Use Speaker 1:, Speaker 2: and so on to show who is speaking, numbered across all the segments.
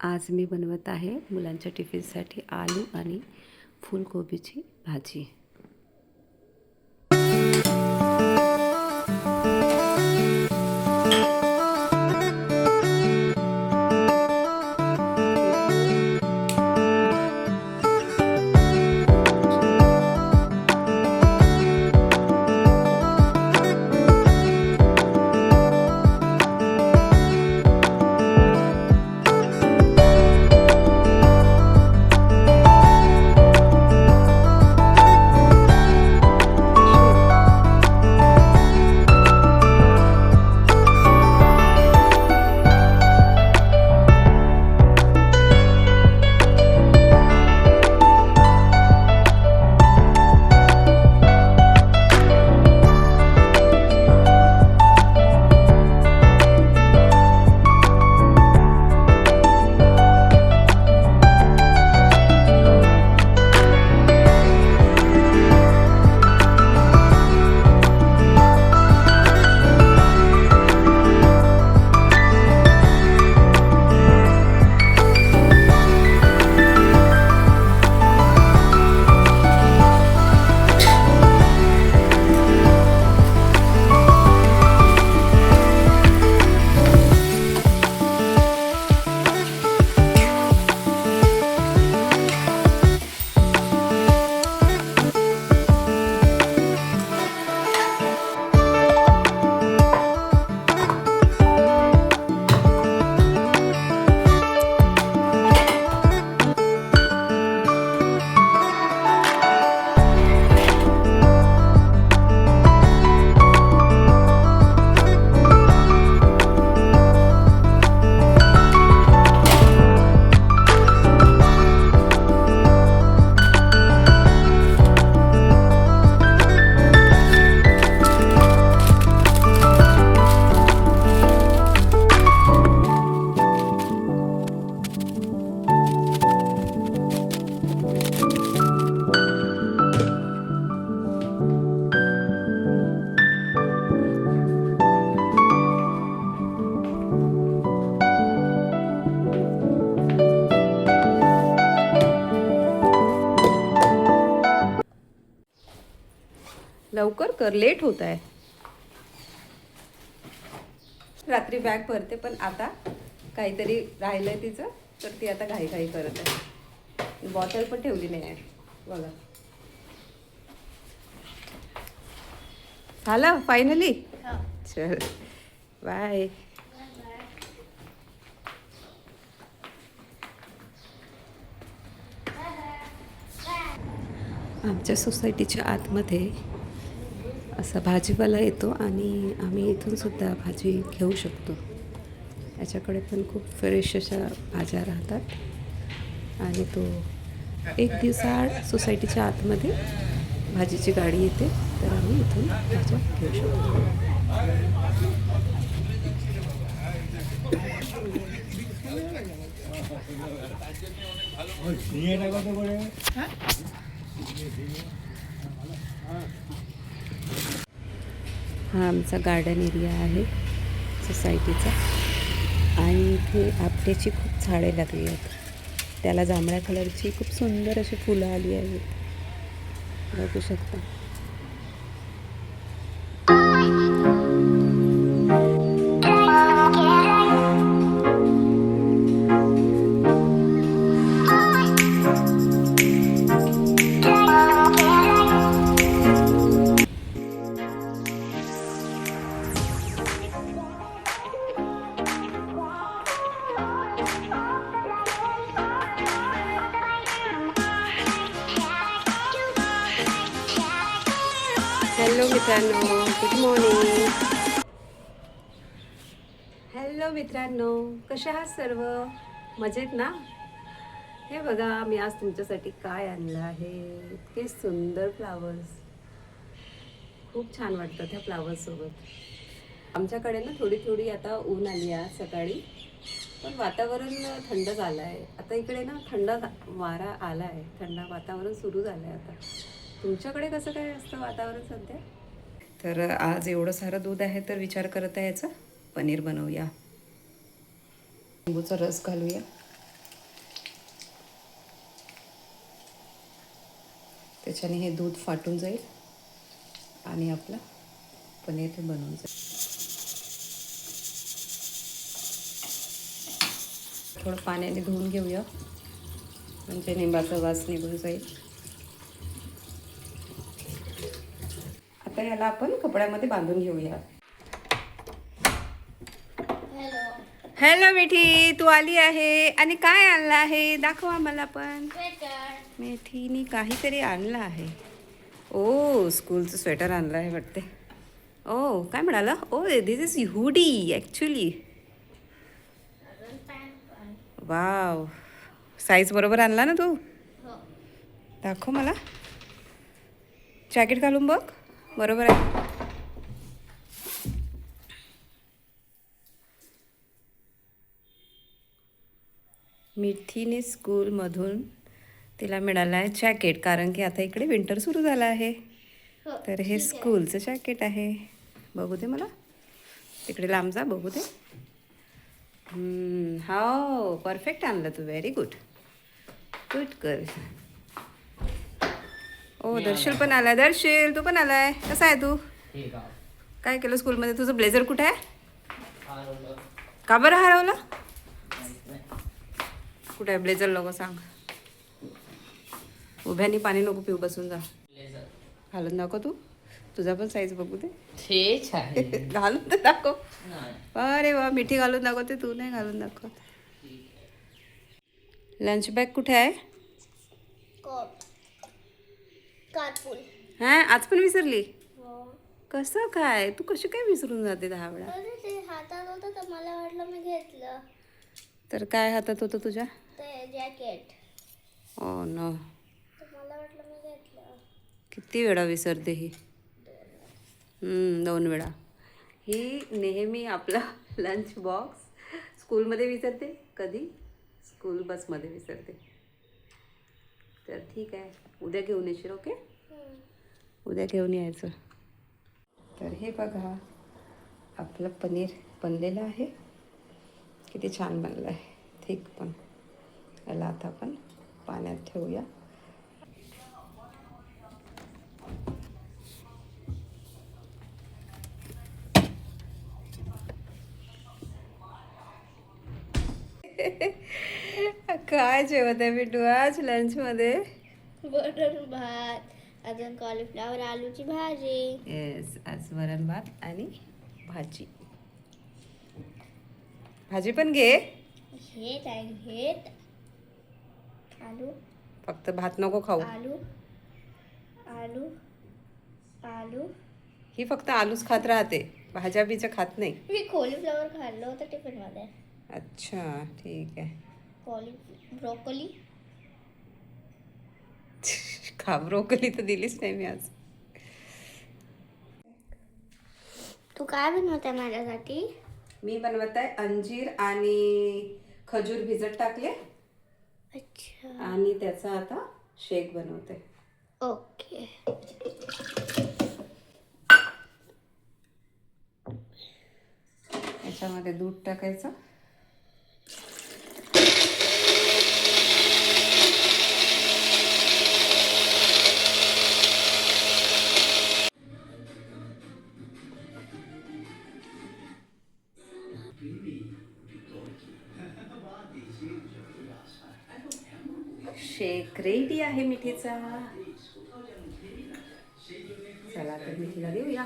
Speaker 1: आज मी बनवत आहे मुलांच्या टिफिनसाठी आलू आणि फुलकोबीची भाजी. लवकर कर लेट होत आहे. रात्री बॅग भरते पण आता काहीतरी राहिलंय तिचं तर ती आता घाई घाई करत आहे. बॉटल पण ठेवली नाही आहे बघा. झालं फायनली चल बाय आमच्या सोसायटीच्या आतमध्ये असा भाजीवाला येतो आणि आम्ही इथून सुद्धा भाजी घेऊ शकतो. याच्याकडे पण खूप फ्रेश अशा भाज्या राहतात. आणि तो एक दिवसाआड सोसायटीच्या आतमध्ये भाजीची गाडी येते. तर आम्ही इथून भाज्या घेऊ शकतो. हा आमचा गार्डन एरिया आहे सोसायटीचा आणि इथे आपट्याची खूप झाडे लागली आहेत. त्याला जांभळ्या कलरची खूप सुंदर अशी फुलं आली आहेत. बघू शकता. हॅलो मित्रांनो. गुड मॉर्निंग हॅलो मित्रांनो. कसे आहात सर्व? मजेत ना? हे बघा मी आज तुमच्यासाठी काय आणलं आहे? इतके सुंदर फ्लावर्स खूप छान वाटतं त्या फ्लावर्ससोबत आमच्याकडे ना थोडी थोडी आता ऊन आली आहे सकाळी. पण वातावरण थंड झालं आहे आता इकडे ना थंड वारा आला आहे थंड वातावरण सुरू झालं आहे आता. तुमच्याकडे कसं काय असतं वातावरण सध्या? तर आज एवढं सारं दूध आहे तर विचार करत आहे याचा. पनीर बनवूया. लिंबूचा रस घालूया. त्याच्याने हे दूध फाटून जाईल आणि आपलं पनीर ते बनवून जाईल. थोडं पाण्याने धुवून घेऊया. म्हणजे निंबाचा वास निघून जाईल. आता याला आपण कपड्यामध्ये बांधून घेऊया. हॅलो. मिठी तू आली आहे आणि काय आणलं आहे? दाखवा मला पण. मेठीनी काहीतरी आणलं आहे. ओ स्कूलचं स्वेटर आणलं आहे वाटते. ओ काय म्हणाला? ओ this is hoodie actually wow. Size बरोबर आणला ना तू? दाखव मला. जॅकेट घालून बघ. बरोबर आहे. मिठीने स्कूलमधून तिला मिळालं आहे जॅकेट कारण की आता इकडे विंटर सुरू झालं आहे. तर हे स्कूलचं जॅकेट आहे. बघू दे मला. तिकडे लांब जा बघू दे. हो परफेक्ट आणलं तू. व्हेरी गुड गुड कर ओ दर्शील पण आलाय. दर्शील तू पण आलाय. कसा आहे तू? काय केलं स्कूलमध्ये? तुझं ब्लेझर कुठे आहे?
Speaker 2: हरवलं.
Speaker 1: का बरं हरवलं. कुठे आहे ब्लेझर? लोक सांग. उभ्यानी पाणी नको पिऊ बसून जा. घालून दाखव तू. तुझा पण साईज बघू दे. घालून तर दाखव.
Speaker 2: नाही.
Speaker 1: अरे वा मिठी घालून दाखवते तू नाही घालून दाखवत. लंच बॅग कुठे आहे?
Speaker 3: कारपूल
Speaker 1: हा? आज पण विसरली? कसं काय? तू कशी काय विसरून जाते दहा वेळा?
Speaker 3: अरे ते हातात होतं तर मला वाटलं मी घेतलं.
Speaker 1: तर काय हातात होतं तुझ्या?
Speaker 3: ते जॅकेट.
Speaker 1: ओ न.
Speaker 3: तर मला वाटलं मी घेतलं.
Speaker 1: किती वेळा विसरते ही? हम्म, दोन वेळा. ही नेहमी आपला लंच बॉक्स स्कूलमध्ये विसरते कधी? स्कूल बसमध्ये विसरते. तर ठीक आहे. उद्या घेऊन येशील ओके? उद्या घेऊन यायचं. तर हे बघा आपलं पनीर बनलेलं आहे. किती छान बनलं आहे. ठीक पण. याला आता आपण पाण्यात ठेवूया. काय जेवत आहे बिटू आज लंचमध्ये?
Speaker 3: वरण भात अजून कॉलीफ्लावर आलूची भाजी.
Speaker 1: येस आज वरण भात आणि भाजी. भाजी पण घे.
Speaker 3: हेत आहे हेत आलू.
Speaker 1: फक्त भात नको खाऊ.
Speaker 3: आलू. आलू. आलू.
Speaker 1: ही फक्त आलूच खात राहते. भाज्या बिज्या खात नाही.
Speaker 3: मी कॉलीफ्लावर खाल्लं होतं टिफिनमध्ये.
Speaker 1: अच्छा ठीक आहे.
Speaker 3: कॉली ब्रोकोली
Speaker 1: खा ब्रोकली तर दिलीच नाही मी आज.
Speaker 3: तू काय बनवत आहे माझ्यासाठी?
Speaker 1: मी बनवत आहे अंजीर आणि खजूर भिजत टाकले.
Speaker 3: अच्छा.
Speaker 1: आणि त्याचा आता शेक बनवते
Speaker 3: ओके.
Speaker 1: याच्यामध्ये दूध टाकायचं. शेक रेडी आहे मिठीचा. चला तर मिठीला देऊया.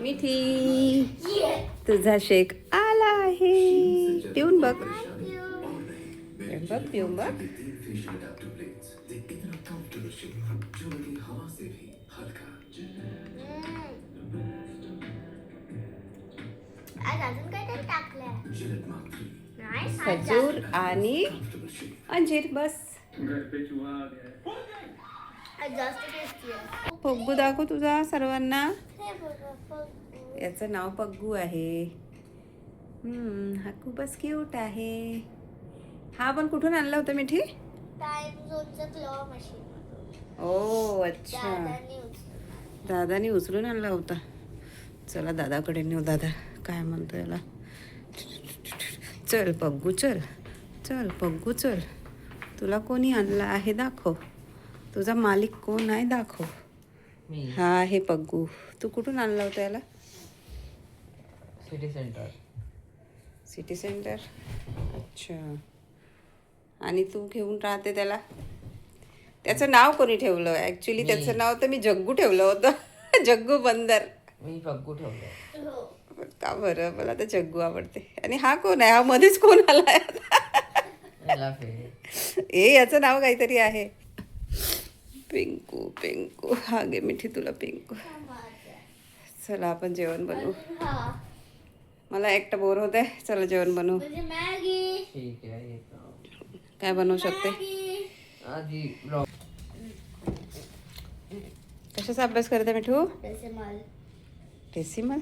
Speaker 1: मिठी तुझा शेक आला आहे. पिऊन बघ. पिऊन बघ पिऊन बघ.
Speaker 3: आज अजून काय तरी टाकलंय. नाही आज
Speaker 1: खजूर आणि अंजीर बस. पग्गू दाखव तुझा सर्वांना. याचं नाव पग्गू आहे. हम्म, हा खूपच क्यूट आहे. हा पण कुठून आणला होता मिठी? ओ अच्छा.
Speaker 3: दादानी
Speaker 1: उचलून आणला होता. चला दादाकडे नेऊ. दादा काय म्हणतो याला? चल पग्गू चल. चल पग्गू चल. तुला कोणी आणला आहे दाखव. तुझा मालिक कोण आहे दाखव. हा आहे पग्गू. तू कुठून आणला होता याला?
Speaker 2: City centre.
Speaker 1: City centre? अच्छा. आणि तू घेऊन राहते त्याला? त्याचं नाव कोणी ठेवलं? ॲक्च्युली. त्याचं नाव तर मी जग्गू ठेवलं होतं. जग्गू बंदर.
Speaker 2: मी पग्गू ठेवलं.
Speaker 1: का बरं मला तर जग्गू आवडते. आणि हा कोण आहे? हा मध्येच कोण आला ए याचं नाव काहीतरी आहे. पिंकू पिंकू. हा गे मिठी तुला पिंकू. चला आपण जेवण बनवू.
Speaker 3: हा
Speaker 1: मला एकटं बोर होत आहे चला जेवण बनवू.
Speaker 3: म्हणजे मॅगी.
Speaker 2: ठीक आहे येतो.
Speaker 1: काय बनवू शकते?
Speaker 3: मॅगी.
Speaker 2: आधी ब्लॉग
Speaker 1: कशाचा अभ्यास करते मिठू? डेसिमल?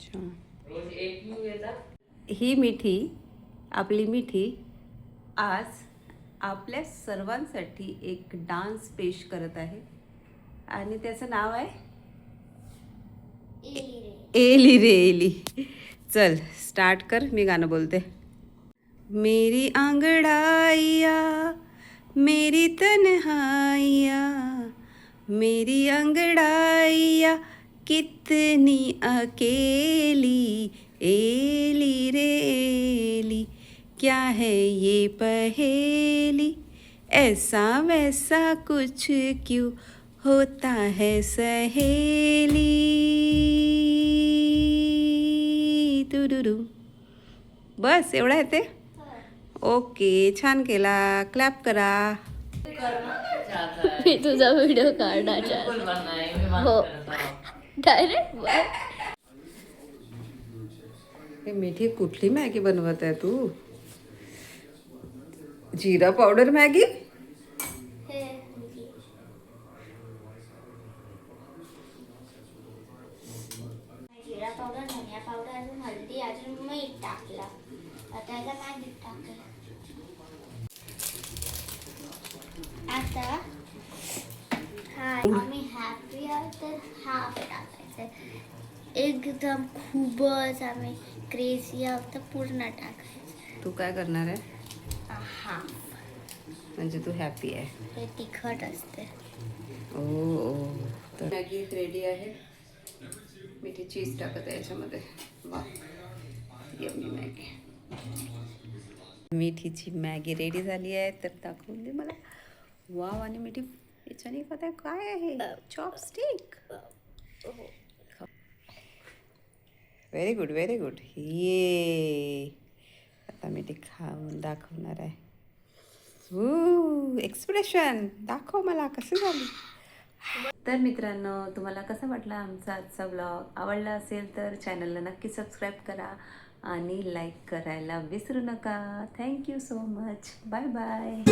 Speaker 1: अच्छा.
Speaker 2: रोज एक यू येतात.
Speaker 1: ही मिठी आपली मिठी आज आपल्या सर्वांसाठी एक डान्स पेश करत आहे. आणि त्याचं नाव आहे? एली. रे एली. चल स्टार्ट कर मी गाणं बोलते. मेरी आंगड़ाइया मेरी तन्हाइया मेरी अंगड़ाइया कितनी अकेली एली रे एली क्या है ये पहेली? ऐसा वैसा कुछ क्यों होता है सहेली? तुडुडू बस एवढा येते ओके छान केला. क्लॅप करा.
Speaker 3: मी तुझा व्हिडिओ
Speaker 2: मान
Speaker 3: हो. डायरेक्ट
Speaker 1: हे मिठी कुठली मॅगी बनवत आहे तू? जिरा पावडर मॅगी?
Speaker 3: जिरा पावडर धनिया पावडर हळदी अजून मीठ टाकलं. आता मॅगी टाकलं आता हा आम्ही हॅपी आहोत तर हाफ टाकायचं एकदम खूपच आम्ही क्रेझी आहोत पूर्ण टाकायचं
Speaker 1: तू काय करणार आहे?
Speaker 3: हाफ
Speaker 1: म्हणजे तू हॅपी आहे.
Speaker 3: हे तिखट असते
Speaker 1: ओ ओ. तर मॅगी रेडी आहे. मिठी चीज टाकत आहे याच्यामध्ये. वा मॅगी. मिठीची मॅगी रेडी झाली आहे तर दाखवून दे मला. वाव आणि मिठी याच्याने काय आहे? Chopstick very good very good ये आता मी ते खाऊन दाखवणार आहे. एक्सप्रेशन दाखव मला कसं झाली? तर मित्रांनो तुम्हाला कसा वाटला आमचा आजचा ब्लॉग आवडला असेल तर चॅनलला नक्की सबस्क्राईब करा आणि लाईक करायला विसरू नका. Thank you so much bye bye